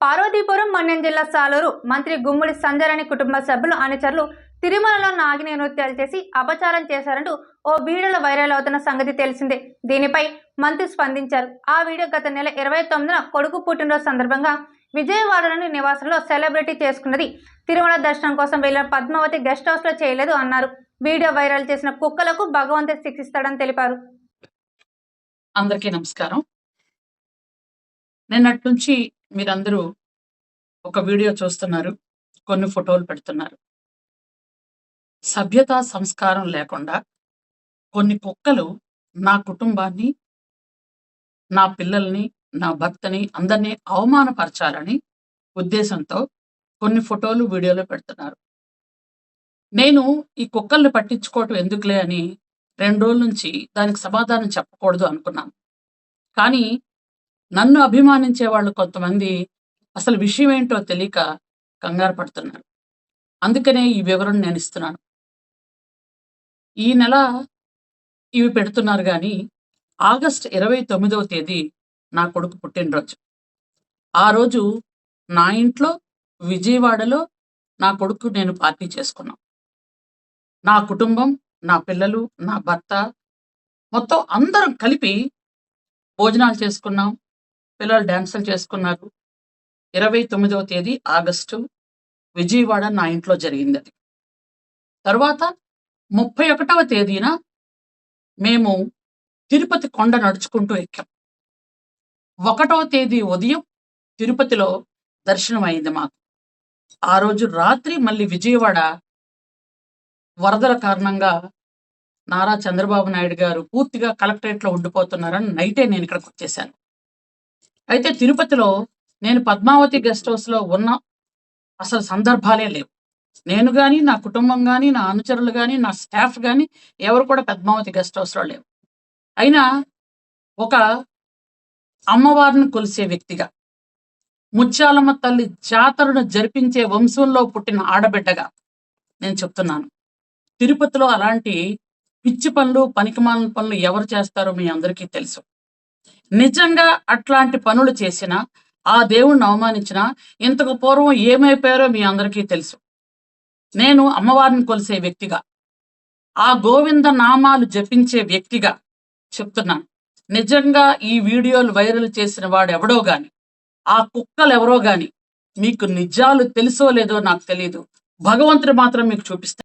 పార్వతీపురం మన్యం జిల్లా సాలూరు మంత్రి గుమ్మడి సంజరణి కుటుంబ సభ్యులు అనుచరులు తిరుమలలో నాగిని నృత్యాలు చేసి అపచారం చేశారంటూ ఓ వీడియోలో వైరల్ అవుతున్న సంగతి తెలిసిందే. దీనిపై మంత్రి స్పందించారు. ఆ వీడియో గత నెల ఇరవై తొమ్మిదిన కొడుకు పుట్టినరోజు సందర్భంగా విజయవాడలోని నివాసంలో సెలబ్రిటీ చేసుకున్నది. తిరుమల దర్శనం కోసం వెళ్ళిన పద్మావతి గెస్ట్ హౌస్లో చేయలేదు అన్నారు. వీడియో వైరల్ చేసిన కుక్కలకు భగవంతుడు శిక్షిస్తాడని తెలిపారు. అందరికీ నమస్కారం. నిన్నటి నుంచి మీరందరూ ఒక వీడియో చూస్తున్నారు కొన్ని ఫోటోలు పెడుతున్నారు. సభ్యత సంస్కారం లేకుండా కొన్ని కుక్కలు నా కుటుంబాన్ని నా పిల్లల్ని నా భర్తని అందరినీ అవమానపరచాలని ఉద్దేశంతో కొన్ని ఫోటోలు వీడియోలు పెడుతున్నారు. నేను ఈ కుక్కల్ని పట్టించుకోవటం ఎందుకులే అని రెండు రోజుల నుంచి దానికి సమాధానం చెప్పకూడదు అనుకున్నాను. కానీ నన్ను అభిమానించే వాళ్ళు కొంతమంది అసలు విషయం ఏంటో తెలియక కంగారు పడుతున్నారు. అందుకనే ఈ వివరణ నేను ఇస్తున్నాను. ఈ నెల ఇవి పెడుతున్నారు కానీ ఆగస్ట్ ఇరవై తొమ్మిదవ తేదీ నా కొడుకు పుట్టినరోజు. ఆ రోజు నా ఇంట్లో విజయవాడలో నా కొడుకు నేను పార్టీ చేసుకున్నాం. నా కుటుంబం నా పిల్లలు నా భర్త మొత్తం అందరం కలిపి భోజనాలు చేసుకున్నాం. పిల్లలు డ్యాన్సులు చేసుకున్నారు. ఇరవై తొమ్మిదవ తేదీ ఆగస్టు విజయవాడ నా ఇంట్లో జరిగింది అది. తర్వాత ముప్పై ఒకటవ తేదీన మేము తిరుపతి కొండ నడుచుకుంటూ ఎక్కాం. ఒకటవ తేదీ ఉదయం తిరుపతిలో దర్శనం అయింది మాకు. ఆ రోజు రాత్రి మళ్ళీ విజయవాడ వరదల కారణంగా నారా చంద్రబాబు నాయుడు గారు పూర్తిగా కలెక్టరేట్లో ఉండిపోతున్నారని నైటే నేను ఇక్కడికి వచ్చేసాను అయితే తిరుపతిలో నేను పద్మావతి గెస్ట్ హౌస్లో ఉన్న అసలు సందర్భాలే లేవు. నేను కానీ నా కుటుంబం కానీ నా అనుచరులు కానీ నా స్టాఫ్ కానీ ఎవరు కూడా పద్మావతి గెస్ట్ హౌస్లో లేవు. అయినా ఒక అమ్మవారిని కొలిసే వ్యక్తిగా ముత్యాలమ్మ తల్లి జాతరను జరిపించే వంశంలో పుట్టిన ఆడబిడ్డగా నేను చెప్తున్నాను. తిరుపతిలో అలాంటి పిచ్చి పనులు పనికిమాలిన పనులు ఎవరు చేస్తారో మీ అందరికీ తెలుసు. నిజంగా అట్లాంటి పనులు చేసిన ఆ దేవుణ్ణి అవమానించిన ఇంతకు పూర్వం ఏమైపోయారో మీ అందరికీ తెలుసు. నేను అమ్మవారిని కొలిసే వ్యక్తిగా ఆ గోవింద నామాలు జపించే వ్యక్తిగా చెప్తున్నాను. నిజంగా ఈ వీడియోలు వైరల్ చేసిన వాడు ఎవడో గాని ఆ కుక్కలు ఎవరో గాని మీకు నిజాలు తెలుసో లేదో నాకు తెలియదు భగవంతుడు మాత్రం మీకు చూపిస్తాను